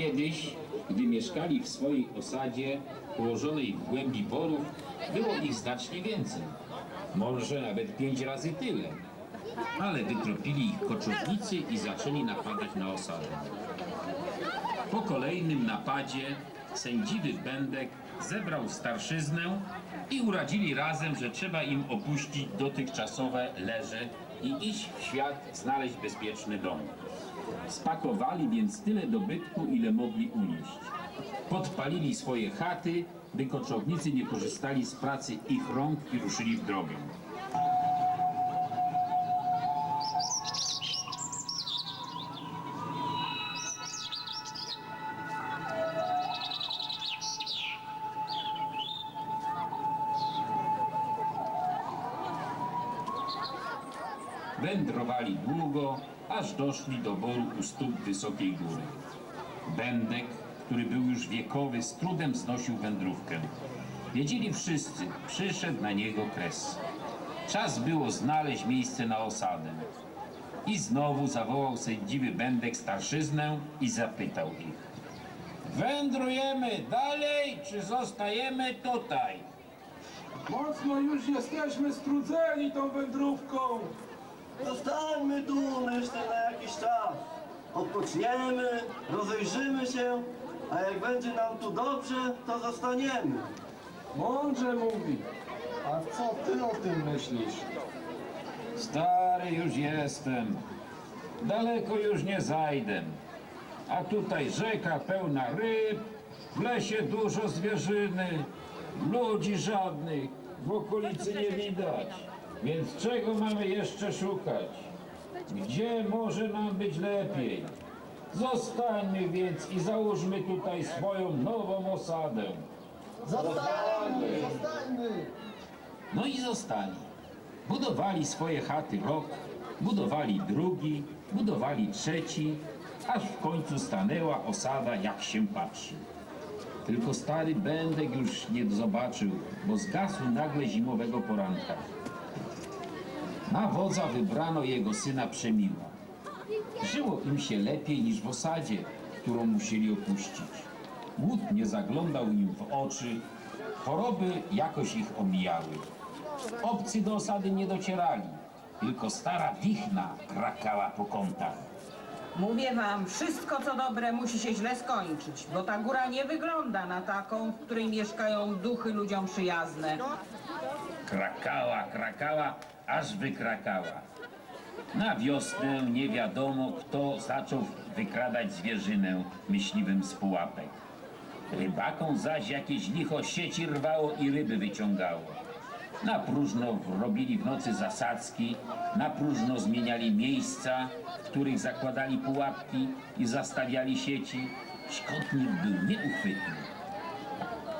Kiedyś, gdy mieszkali w swojej osadzie położonej w głębi borów, było ich znacznie więcej. Może nawet pięć razy tyle. Ale wytropili ich koczownicy i zaczęli napadać na osadę. Po kolejnym napadzie sędziwy Będek zebrał starszyznę i uradzili razem, że trzeba im opuścić dotychczasowe leże i iść w świat znaleźć bezpieczny dom. Spakowali więc tyle dobytku, ile mogli unieść. Podpalili swoje chaty, by koczownicy nie korzystali z pracy ich rąk i ruszyli w drogę. Wędrowali długo, aż doszli do boru u stóp wysokiej góry. Będek, który był już wiekowy, z trudem znosił wędrówkę. Wiedzieli wszyscy, przyszedł na niego kres. Czas było znaleźć miejsce na osadę. I znowu zawołał sędziwy Będek starszyznę i zapytał ich. Wędrujemy dalej, czy zostajemy tutaj? Mocno już jesteśmy strudzeni tą wędrówką. Zostańmy tu, myślę, na jakiś czas. Odpoczniemy, rozejrzymy się, a jak będzie nam tu dobrze, to zostaniemy. Mądrze mówi. A co ty o tym myślisz? Stary już jestem. Daleko już nie zajdę. A tutaj rzeka pełna ryb, w lesie dużo zwierzyny, ludzi żadnych, w okolicy nie widać. Więc czego mamy jeszcze szukać? Gdzie może nam być lepiej? Zostańmy więc i załóżmy tutaj swoją nową osadę. Zostańmy! Zostańmy! No i zostali. Budowali swoje chaty rok, budowali drugi, budowali trzeci, aż w końcu stanęła osada, jak się patrzy. Tylko stary Będek już nie zobaczył, bo zgasł nagle zimowego poranka. Na wodza wybrano jego syna Przemiła. Żyło im się lepiej niż w osadzie, którą musieli opuścić. Głód nie zaglądał im w oczy, choroby jakoś ich omijały. Obcy do osady nie docierali, tylko stara wichna krakała po kątach. Mówię wam, wszystko co dobre musi się źle skończyć, bo ta góra nie wygląda na taką, w której mieszkają duchy ludziom przyjazne. Krakała, krakała, aż wykrakała. Na wiosnę nie wiadomo, kto zaczął wykradać zwierzynę myśliwym z pułapek. Rybakom zaś jakieś licho sieci rwało i ryby wyciągało. Na próżno robili w nocy zasadzki, na próżno zmieniali miejsca, w których zakładali pułapki i zastawiali sieci. Szkodnik był nieuchwytny.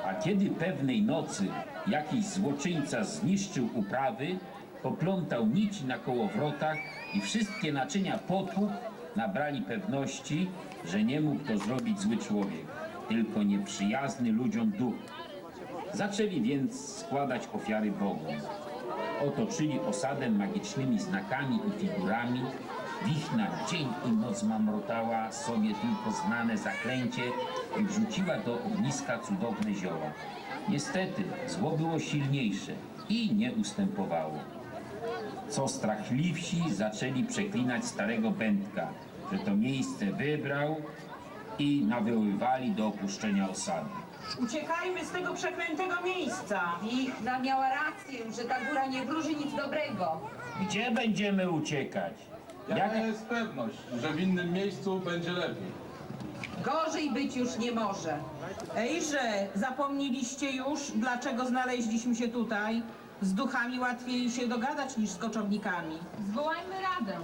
A kiedy pewnej nocy jakiś złoczyńca zniszczył uprawy, poplątał nici na kołowrotach i wszystkie naczynia potłukł, nabrali pewności, że nie mógł to zrobić zły człowiek, tylko nieprzyjazny ludziom duch. Zaczęli więc składać ofiary Bogom. Otoczyli osadę magicznymi znakami i figurami. Wichna dzień i noc mamrotała sobie tylko znane zaklęcie i wrzuciła do ogniska cudowne zioła. Niestety zło było silniejsze i nie ustępowało. Co strachliwsi zaczęli przeklinać starego Będka, że to miejsce wybrał i nawoływali do opuszczenia osady. Uciekajmy z tego przeklętego miejsca. Wichna miała rację, że ta góra nie wróży nic dobrego. Gdzie będziemy uciekać? Jaka jest pewność, że w innym miejscu będzie lepiej? Gorzej być już nie może. Ejże, zapomnieliście już, dlaczego znaleźliśmy się tutaj? Z duchami łatwiej się dogadać niż z koczownikami. Zwołajmy radę.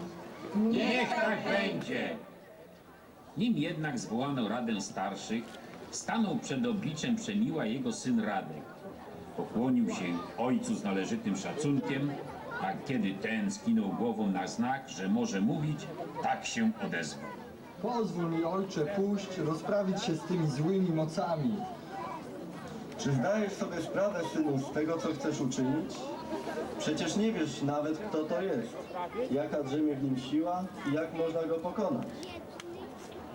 Niech tak będzie. Nim jednak zwołano Radę Starszych, stanął przed obliczem Przemiła jego syn Radek. Pokłonił się ojcu z należytym szacunkiem, a kiedy ten skinął głową na znak, że może mówić, tak się odezwał. Pozwól mi ojcze pójść, rozprawić się z tymi złymi mocami. Czy zdajesz sobie sprawę, synu, z tego, co chcesz uczynić? Przecież nie wiesz nawet, kto to jest, jaka drzemie w nim siła i jak można go pokonać.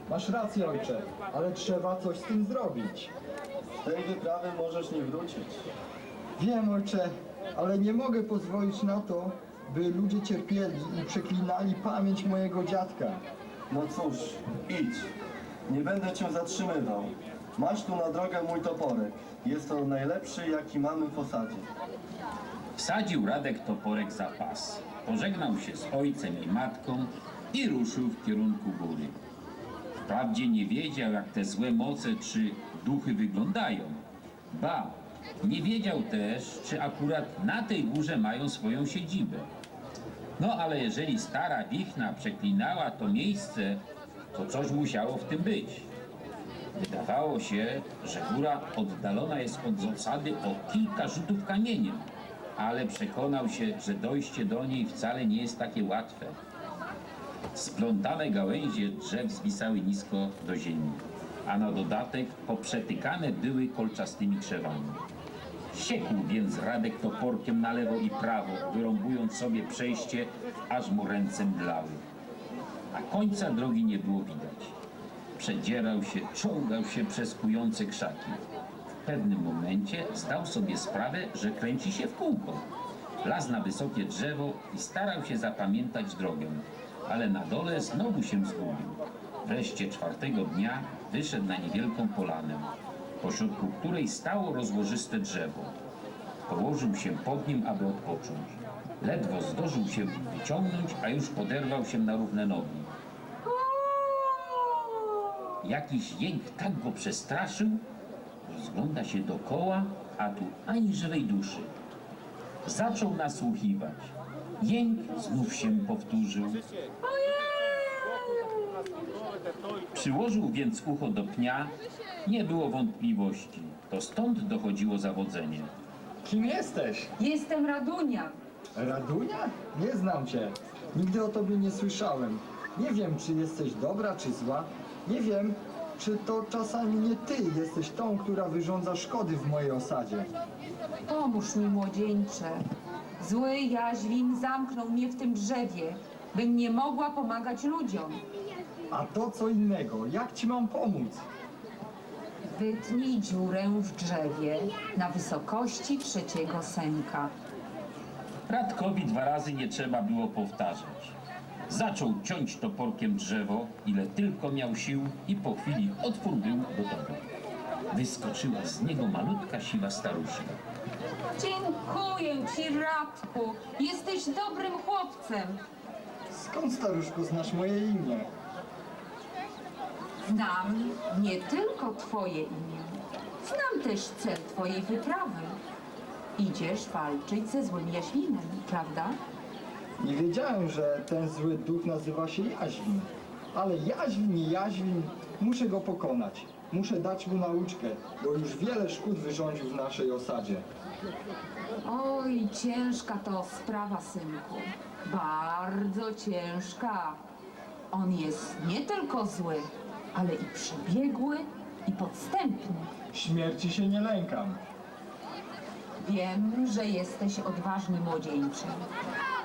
Masz rację, ojcze, ale trzeba coś z tym zrobić. Z tej wyprawy możesz nie wrócić. Wiem, ojcze, ale nie mogę pozwolić na to, by ludzie cierpieli i przeklinali pamięć mojego dziadka. No cóż, idź. Nie będę cię zatrzymywał. Masz tu na drogę mój toporek. Jest to najlepszy, jaki mamy w osadzie. Wsadził Radek toporek za pas. Pożegnał się z ojcem i matką i ruszył w kierunku góry. Wprawdzie nie wiedział, jak te złe moce czy duchy wyglądają. Ba, nie wiedział też, czy akurat na tej górze mają swoją siedzibę. No ale jeżeli stara wichna przeklinała to miejsce, to coś musiało w tym być. Wydawało się, że góra oddalona jest od osady o kilka rzutów kamieniem, ale przekonał się, że dojście do niej wcale nie jest takie łatwe. Splątane gałęzie drzew zwisały nisko do ziemi, a na dodatek poprzetykane były kolczastymi krzewami. Siekł więc Radek toporkiem na lewo i prawo, wyrąbując sobie przejście, aż mu ręce mdlały. A końca drogi nie było widać. Przedzierał się, czołgał się przez kujące krzaki. W pewnym momencie zdał sobie sprawę, że kręci się w kółko. Lazł na wysokie drzewo i starał się zapamiętać drogę, ale na dole znowu się zgubił. Wreszcie czwartego dnia wyszedł na niewielką polanę, pośrodku której stało rozłożyste drzewo. Położył się pod nim, aby odpocząć. Ledwo zdążył się wyciągnąć, a już poderwał się na równe nogi. Jakiś jęk tak go przestraszył, rozgląda się dokoła, a tu ani żywej duszy. Zaczął nasłuchiwać. Jęk znów się powtórzył. Przyłożył więc ucho do pnia. Nie było wątpliwości. To stąd dochodziło zawodzenie. Kim jesteś? Jestem Radunia. Radunia? Nie znam cię. Nigdy o tobie nie słyszałem. Nie wiem, czy jesteś dobra, czy zła. Nie wiem, czy to czasami nie ty jesteś tą, która wyrządza szkody w mojej osadzie. Pomóż mi, młodzieńcze. Zły jaźwin zamknął mnie w tym drzewie, bym nie mogła pomagać ludziom. A to co innego. Jak ci mam pomóc? Wytnij dziurę w drzewie na wysokości trzeciego sęka. Radkowi dwa razy nie trzeba było powtarzać. Zaczął ciąć toporkiem drzewo, ile tylko miał sił i po chwili otwór był gotowy. Wyskoczyła z niego malutka siwa staruszka. Dziękuję ci, Radku. Jesteś dobrym chłopcem. Skąd staruszku znasz moje imię? Znam nie tylko twoje imię. Znam też cel twojej wyprawy. Idziesz walczyć ze złym jaźwinem, prawda? Nie wiedziałem, że ten zły duch nazywa się Jaźwin. Ale Jaźwin i Jaźwin, muszę go pokonać. Muszę dać mu nauczkę, bo już wiele szkód wyrządził w naszej osadzie. Oj, ciężka to sprawa, synku. Bardzo ciężka. On jest nie tylko zły, ale i przebiegły i podstępny. Śmierci się nie lękam. Wiem, że jesteś odważny młodzieńcze,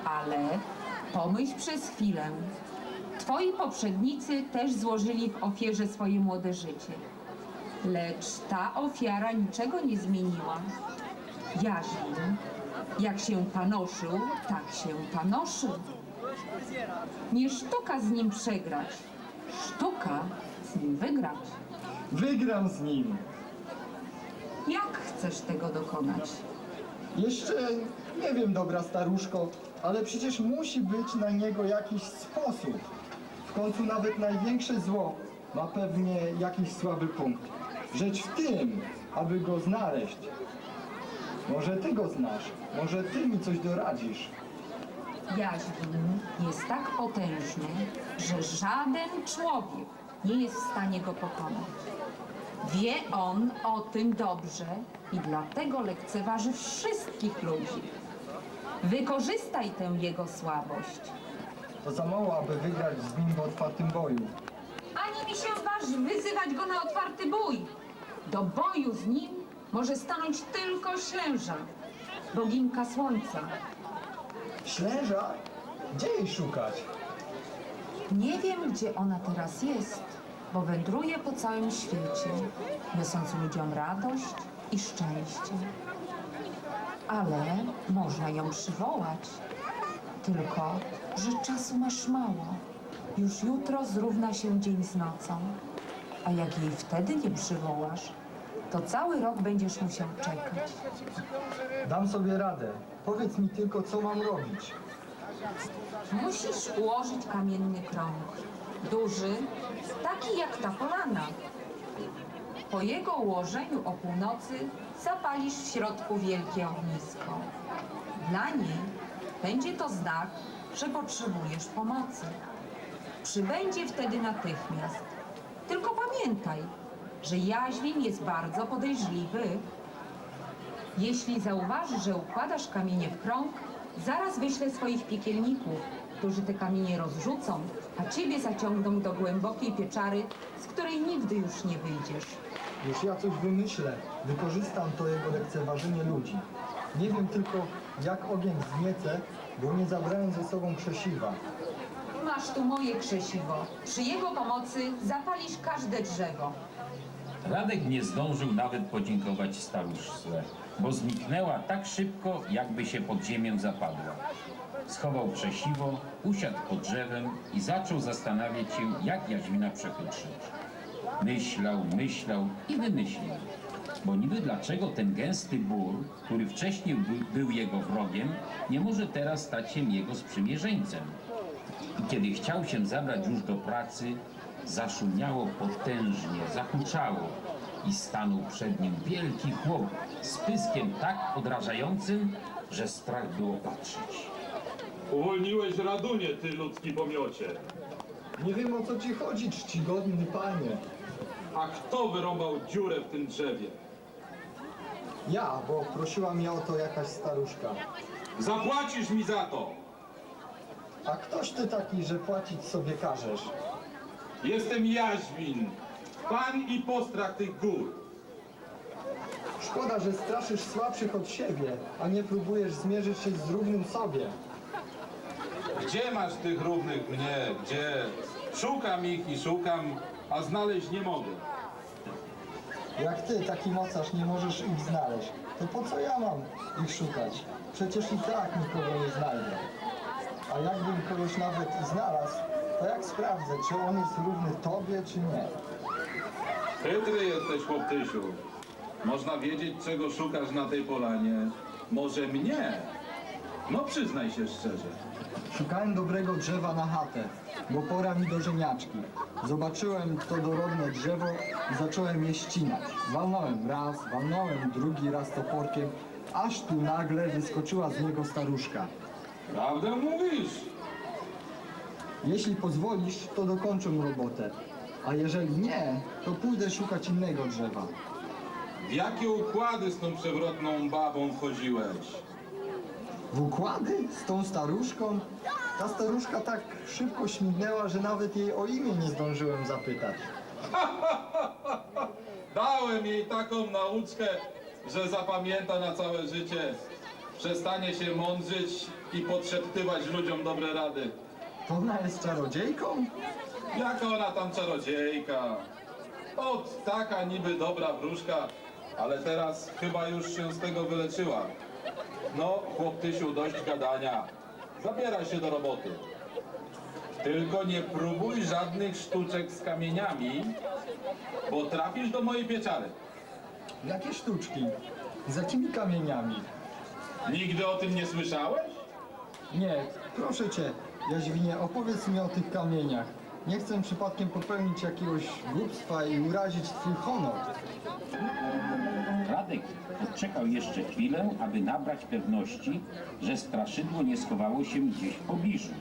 ale pomyśl przez chwilę. Twoi poprzednicy też złożyli w ofierze swoje młode życie. Lecz ta ofiara niczego nie zmieniła. Jaźwin, jak się panoszył, tak się panoszył. Nie sztuka z nim przegrać, sztuka z nim wygrać. Wygram z nim. Jak chcesz tego dokonać? Jeszcze nie wiem, dobra staruszko, ale przecież musi być na niego jakiś sposób. W końcu nawet największe zło ma pewnie jakiś słaby punkt. Rzecz w tym, aby go znaleźć. Może ty go znasz, może ty mi coś doradzisz. Jaźwin jest tak potężny, że żaden człowiek nie jest w stanie go pokonać. Wie on o tym dobrze i dlatego lekceważy wszystkich ludzi. Wykorzystaj tę jego słabość. To za mało, aby wygrać z nim w otwartym boju. Ani mi się waż wyzywać go na otwarty bój. Do boju z nim może stanąć tylko ślęża, boginka słońca. Ślęża? Gdzie jej szukać? Nie wiem, gdzie ona teraz jest, bo powędruje po całym świecie, niosąc ludziom radość i szczęście. Ale można ją przywołać, tylko że czasu masz mało. Już jutro zrówna się dzień z nocą, a jak jej wtedy nie przywołasz, to cały rok będziesz musiał czekać. Dam sobie radę. Powiedz mi tylko, co mam robić. Musisz ułożyć kamienny krąg. Duży, taki jak ta polana. Po jego ułożeniu o północy zapalisz w środku wielkie ognisko. Dla niej będzie to znak, że potrzebujesz pomocy. Przybędzie wtedy natychmiast. Tylko pamiętaj, że jaźwin jest bardzo podejrzliwy. Jeśli zauważy, że układasz kamienie w krąg, zaraz wyślę swoich piekielników, którzy te kamienie rozrzucą, a ciebie zaciągną do głębokiej pieczary, z której nigdy już nie wyjdziesz. Już ja coś wymyślę. Wykorzystam to jego lekceważenie ludzi. Nie wiem tylko, jak ogień zniecę, bo nie zabrałem ze sobą krzesiwa. Masz tu moje krzesiwo. Przy jego pomocy zapalisz każde drzewo. Radek nie zdążył nawet podziękować staruszce, bo zniknęła tak szybko, jakby się pod ziemię zapadła. Schował krzesiwo, usiadł pod drzewem i zaczął zastanawiać się, jak Jaźwina przechytrzyć. Myślał, myślał i wymyślił. Bo niby dlaczego ten gęsty bór, który wcześniej był, jego wrogiem, nie może teraz stać się jego sprzymierzeńcem? I kiedy chciał się zabrać już do pracy, zaszumiało potężnie, zahuczało i stanął przed nim wielki chłop z pyskiem tak odrażającym, że strach było patrzeć. Uwolniłeś Radunie, ty ludzki pomiocie. Nie wiem o co ci chodzi, czcigodny panie. A kto wyrąbał dziurę w tym drzewie? Ja, bo prosiła mnie o to jakaś staruszka. Zapłacisz mi za to! A ktoś ty taki, że płacić sobie każesz? Jestem Jaźwin, pan i postrach tych gór. Szkoda, że straszysz słabszych od siebie, a nie próbujesz zmierzyć się z równym sobie. Gdzie masz tych równych mnie? Gdzie? Szukam ich i szukam, a znaleźć nie mogę. Jak ty, taki mocarz, nie możesz ich znaleźć, to po co ja mam ich szukać? Przecież i tak nikogo nie znajdę. A jakbym kogoś nawet i znalazł, to jak sprawdzę, czy on jest równy tobie, czy nie? Chytry jesteś, chłoptysiu. Można wiedzieć, czego szukasz na tej polanie. Może mnie? No przyznaj się szczerze. Szukałem dobrego drzewa na chatę, bo pora mi do żeniaczki. Zobaczyłem to dorodne drzewo i zacząłem je ścinać. Walnąłem raz, walnąłem drugi raz toporkiem, aż tu nagle wyskoczyła z niego staruszka. Prawdę mówisz? Jeśli pozwolisz, to dokończę robotę. A jeżeli nie, to pójdę szukać innego drzewa. W jakie układy z tą przewrotną babą wchodziłeś? W układy z tą staruszką? Ta staruszka tak szybko śmignęła, że nawet jej o imię nie zdążyłem zapytać. Dałem jej taką nauczkę, że zapamięta na całe życie. Przestanie się mądrzyć i podszeptywać ludziom dobre rady. To ona jest czarodziejką? Jaka ona tam czarodziejka? Ot, taka niby dobra wróżka, ale teraz chyba już się z tego wyleczyła. No, chłoptysiu, dość gadania. Zabieraj się do roboty. Tylko nie próbuj żadnych sztuczek z kamieniami, bo trafisz do mojej pieczary. Jakie sztuczki? Z jakimi kamieniami? Nigdy o tym nie słyszałeś? Nie, proszę cię, Jaźwinie, opowiedz mi o tych kamieniach. Nie chcę przypadkiem popełnić jakiegoś głupstwa i urazić twój honor. Radek odczekał jeszcze chwilę, aby nabrać pewności, że straszydło nie schowało się gdzieś w pobliżu.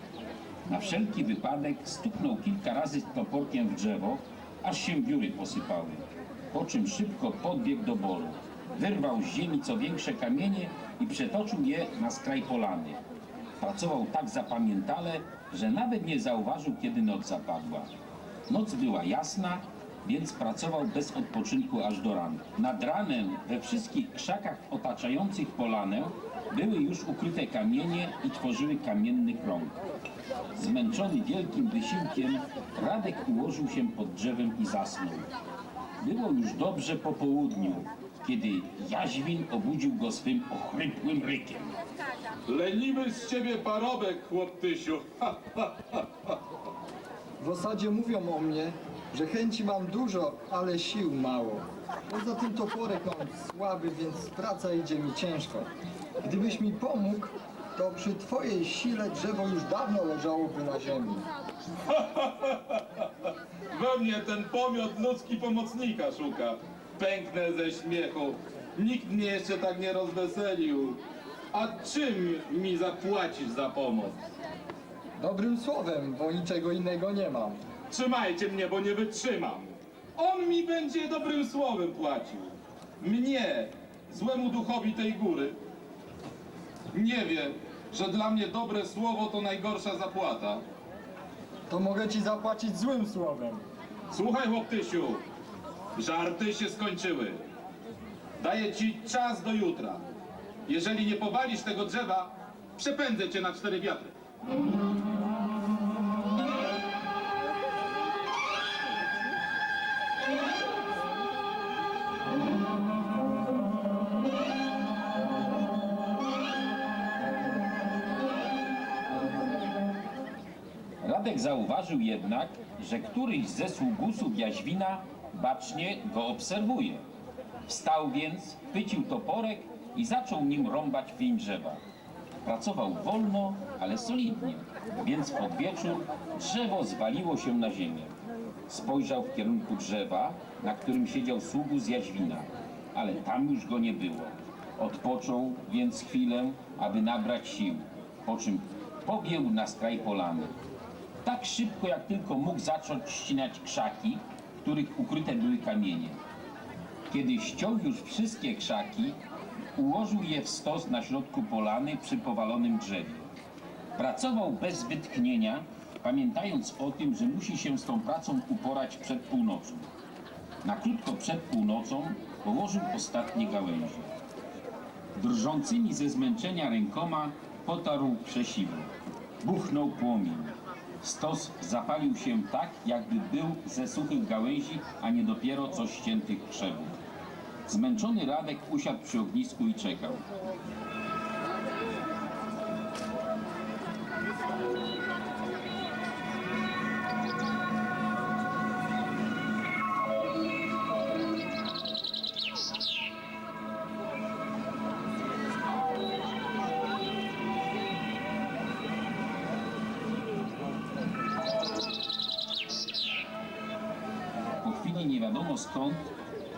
Na wszelki wypadek stuknął kilka razy toporkiem w drzewo, aż się biury posypały. Po czym szybko podbiegł do boru. Wyrwał z ziemi co większe kamienie i przetoczył je na skraj polany. Pracował tak zapamiętale, że nawet nie zauważył, kiedy noc zapadła. Noc była jasna, więc pracował bez odpoczynku aż do rana. Nad ranem we wszystkich krzakach otaczających polanę były już ukryte kamienie i tworzyły kamienny krąg. Zmęczony wielkim wysiłkiem, Radek ułożył się pod drzewem i zasnął. Było już dobrze po południu, kiedy Jaźwin obudził go swym ochrypłym rykiem. Leniwy z ciebie parobek, chłoptysiu. W osadzie mówią o mnie, że chęci mam dużo, ale sił mało. Poza tym toporek mam słaby, więc praca idzie mi ciężko. Gdybyś mi pomógł, to przy twojej sile drzewo już dawno leżałoby na ziemi. We mnie ten pomiot ludzki pomocnika szuka. Pęknę ze śmiechu. Nikt mnie jeszcze tak nie rozweselił. A czym mi zapłacisz za pomoc? Dobrym słowem, bo niczego innego nie mam. Trzymajcie mnie, bo nie wytrzymam. On mi będzie dobrym słowem płacił. Mnie, złemu duchowi tej góry. Nie wie, że dla mnie dobre słowo to najgorsza zapłata. To mogę ci zapłacić złym słowem. Słuchaj, chłoptysiu, żarty się skończyły. Daję ci czas do jutra. Jeżeli nie powalisz tego drzewa, przepędzę cię na cztery wiatry. Zauważył jednak, że któryś ze sługusów Jaźwina bacznie go obserwuje. Wstał więc, chwycił toporek i zaczął nim rąbać pień drzewa. Pracował wolno, ale solidnie, więc pod wieczór drzewo zwaliło się na ziemię. Spojrzał w kierunku drzewa, na którym siedział sługus Jaźwina, ale tam już go nie było. Odpoczął więc chwilę, aby nabrać sił, po czym pobiegł na skraj polany. Tak szybko, jak tylko mógł zacząć ścinać krzaki, w których ukryte były kamienie. Kiedy ściął już wszystkie krzaki, ułożył je w stos na środku polany przy powalonym drzewie. Pracował bez wytchnienia, pamiętając o tym, że musi się z tą pracą uporać przed północą. Na krótko przed północą położył ostatnie gałęzie. Drżącymi ze zmęczenia rękoma potarł krzesiwo. Buchnął płomień. Stos zapalił się tak, jakby był ze suchych gałęzi, a nie dopiero co ściętych krzewów. Zmęczony Radek usiadł przy ognisku i czekał.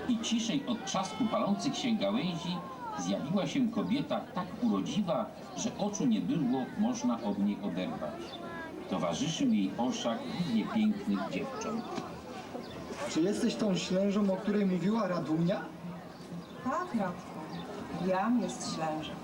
I ciszej od trzasku palących się gałęzi zjawiła się kobieta tak urodziwa, że oczu nie było można od niej oderwać. Towarzyszył jej orszak równie pięknych dziewcząt. Czy jesteś tą ślężą, o której mówiła Radunia? Tak, Radku. Jam jest ślężem.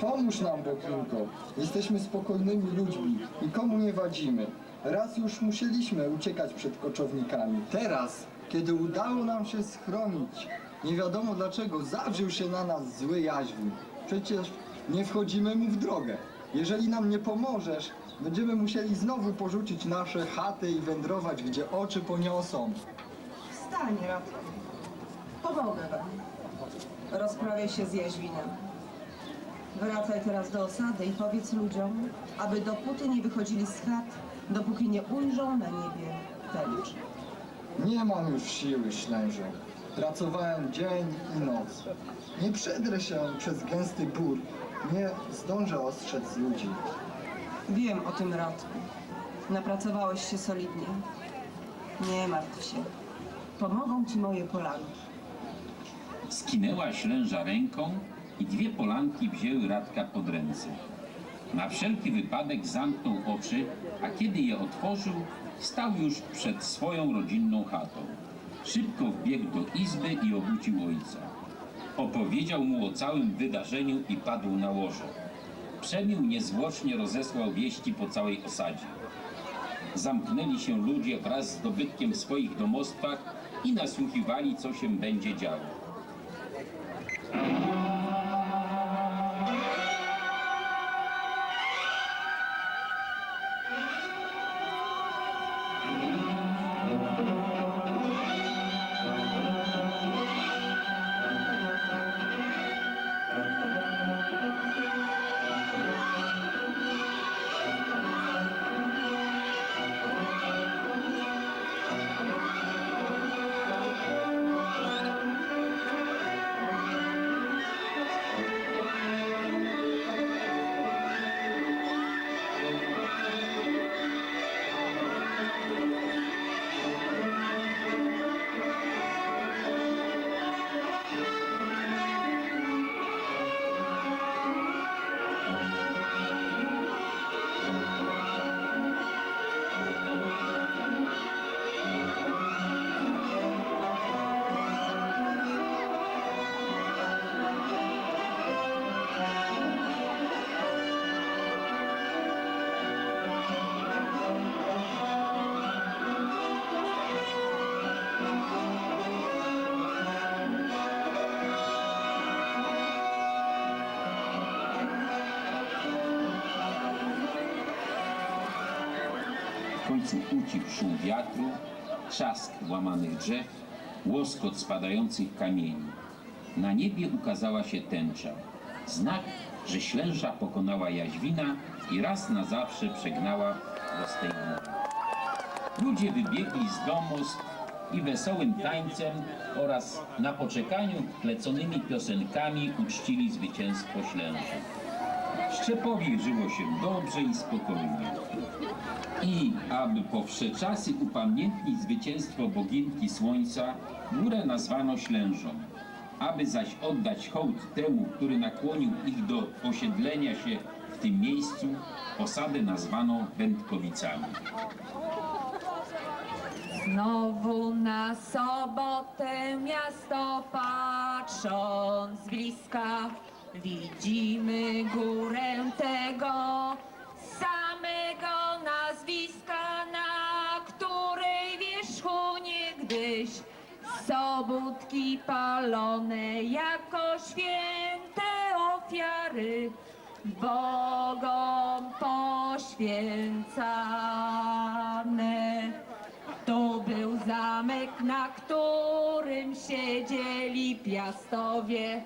Pomóż nam, Boklinko. Jesteśmy spokojnymi ludźmi, nikomu nie wadzimy. Raz już musieliśmy uciekać przed koczownikami. Teraz, kiedy udało nam się schronić, nie wiadomo dlaczego zawrzył się na nas zły jaźwin. Przecież nie wchodzimy mu w drogę. Jeżeli nam nie pomożesz, będziemy musieli znowu porzucić nasze chaty i wędrować, gdzie oczy poniosą. Wstań, Radku. Pomogę wam. Rozprawię się z Jaźwinem. Wracaj teraz do osady i powiedz ludziom, aby dopóty nie wychodzili z chat, dopóki nie ujrzą na niebie tęczy. Nie mam już siły, ślężą. Pracowałem dzień i noc. Nie przedrę się przez gęsty bór. Nie zdążę ostrzec ludzi. Wiem o tym, Radku. Napracowałeś się solidnie. Nie martw się. Pomogą ci moje polany. Skinęła ślęża ręką i dwie polanki wzięły Radka pod ręce. Na wszelki wypadek zamknął oczy, a kiedy je otworzył, stał już przed swoją rodzinną chatą. Szybko wbiegł do izby i obudził ojca. Opowiedział mu o całym wydarzeniu i padł na łoże. Przemił niezwłocznie rozesłał wieści po całej osadzie. zamknęli się ludzie wraz z dobytkiem w swoich domostwach i nasłuchiwali, co się będzie działo. Ucichł szum wiatru, trzask łamanych drzew, łoskot spadających kamieni. Na niebie ukazała się tęcza. Znak, że ślęża pokonała jaźwina i raz na zawsze przegnała do z tej góry. Ludzie wybiegli z domostw i wesołym tańcem oraz na poczekaniu pleconymi piosenkami uczcili zwycięstwo ślęży. Szczepowi żyło się dobrze i spokojnie. I aby po czasy upamiętnić zwycięstwo boginki słońca, górę nazwano Ślężą. Aby zaś oddać hołd temu, który nakłonił ich do osiedlenia się w tym miejscu, osadę nazwano Wędkowicami. Znowu na sobotę miasto patrząc bliska widzimy górę tego samego nazwiska, na której wierzchu niegdyś sobótki palone jako święte ofiary Bogom poświęcane. To był zamek, na którym siedzieli piastowie,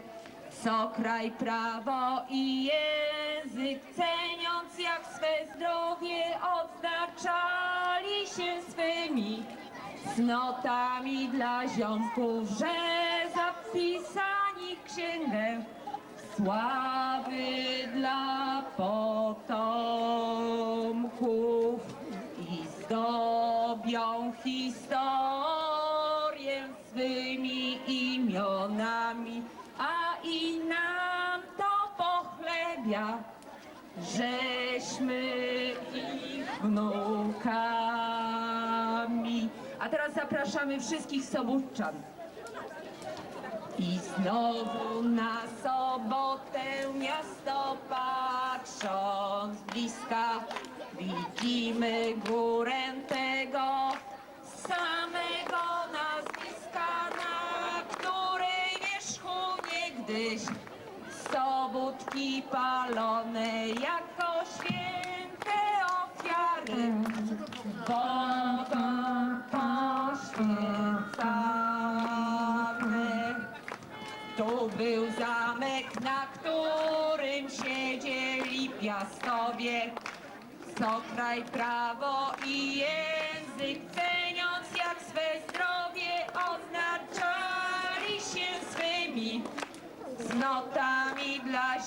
co kraj prawo i język, ceniąc jak swe zdrowie, odznaczali się swymi cnotami dla ziomków, że zapisani w księgę sławy dla potomków i zdobią historię imionami, a i nam to pochlebia, żeśmy ich wnukami. A teraz zapraszamy wszystkich sobótczan. I znowu na sobotę miasto patrząc bliska widzimy górę tego samego nazwiska, niegdyś sobótki palone jako święte ofiary. Bogom poświęcane. Tu był zamek, na którym siedzieli piastowie, co kraj prawo i język,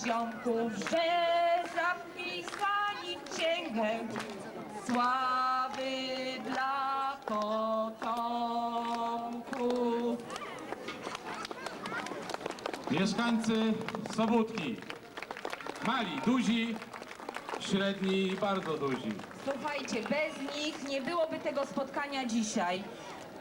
ziomków, że zapisani w księgę sławy dla potomków. Mieszkańcy Sobótki. Mali, duzi, średni i bardzo duzi. Słuchajcie, bez nich nie byłoby tego spotkania dzisiaj.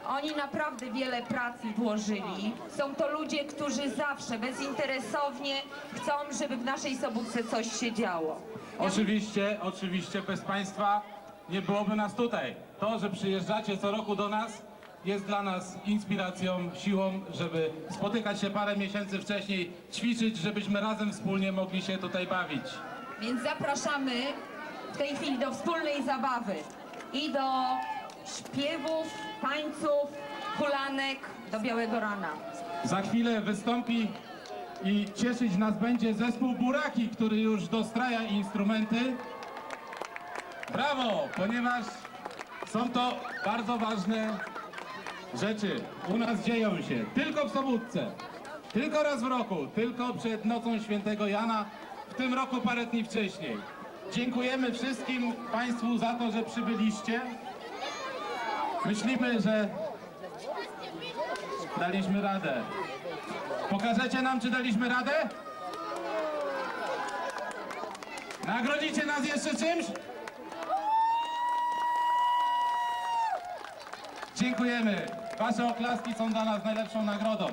Oni naprawdę wiele pracy włożyli. Są to ludzie, którzy zawsze bezinteresownie chcą, żeby w naszej Sobótce coś się działo. Oczywiście, oczywiście bez Państwa nie byłoby nas tutaj. To, że przyjeżdżacie co roku do nas, jest dla nas inspiracją, siłą, żeby spotykać się parę miesięcy wcześniej, ćwiczyć, żebyśmy razem wspólnie mogli się tutaj bawić. Więc zapraszamy w tej chwili do wspólnej zabawy i do śpiewów, tańców, hulanek do Białego Rana. Za chwilę wystąpi i cieszyć nas będzie zespół Buraki, który już dostraja instrumenty. Brawo, ponieważ są to bardzo ważne rzeczy. U nas dzieją się tylko w Sobótce, tylko raz w roku, tylko przed nocą świętego Jana, w tym roku parę dni wcześniej. Dziękujemy wszystkim Państwu za to, że przybyliście. Myślimy, że daliśmy radę. Pokażecie nam, czy daliśmy radę? Nagrodzicie nas jeszcze czymś? Dziękujemy. Wasze oklaski są dla nas najlepszą nagrodą.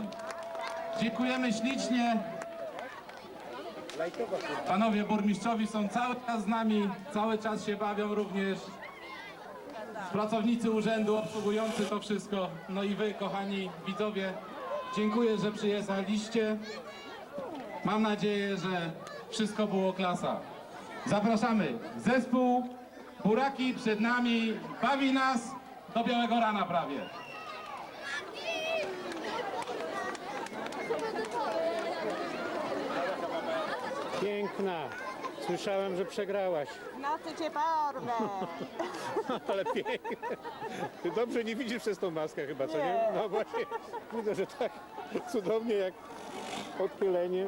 Dziękujemy ślicznie. Panowie burmistrzowi są cały czas z nami, cały czas się bawią również. Pracownicy urzędu obsługujący to wszystko. No i wy, kochani widzowie, dziękuję, że przyjechaliście. Mam nadzieję, że wszystko było klasa. Zapraszamy. Zespół Buraki przed nami bawi nas do białego rana prawie. Piękna. Słyszałem, że przegrałaś. No ty cię porwę. Ale piękna. Ty dobrze nie widzisz przez tą maskę chyba, co nie? No właśnie. Widzę, że tak cudownie jak odchylenie.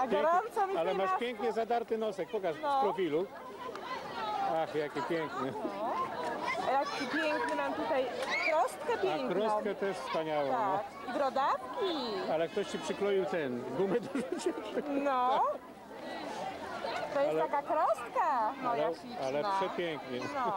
A gorąco mi Ale tej masz masce. pięknie zadarty nosek. Pokaż No. z profilu. Ach, jaki piękny. A jaki piękny mam tutaj krostkę A piękną. krostkę też wspaniałą. Tak. I brodawki. No. Ale ktoś ci przykleił ten, gumę do życia. No. To jest Ale- taka krostka moja Ale, śliczna. ale przepięknie. No.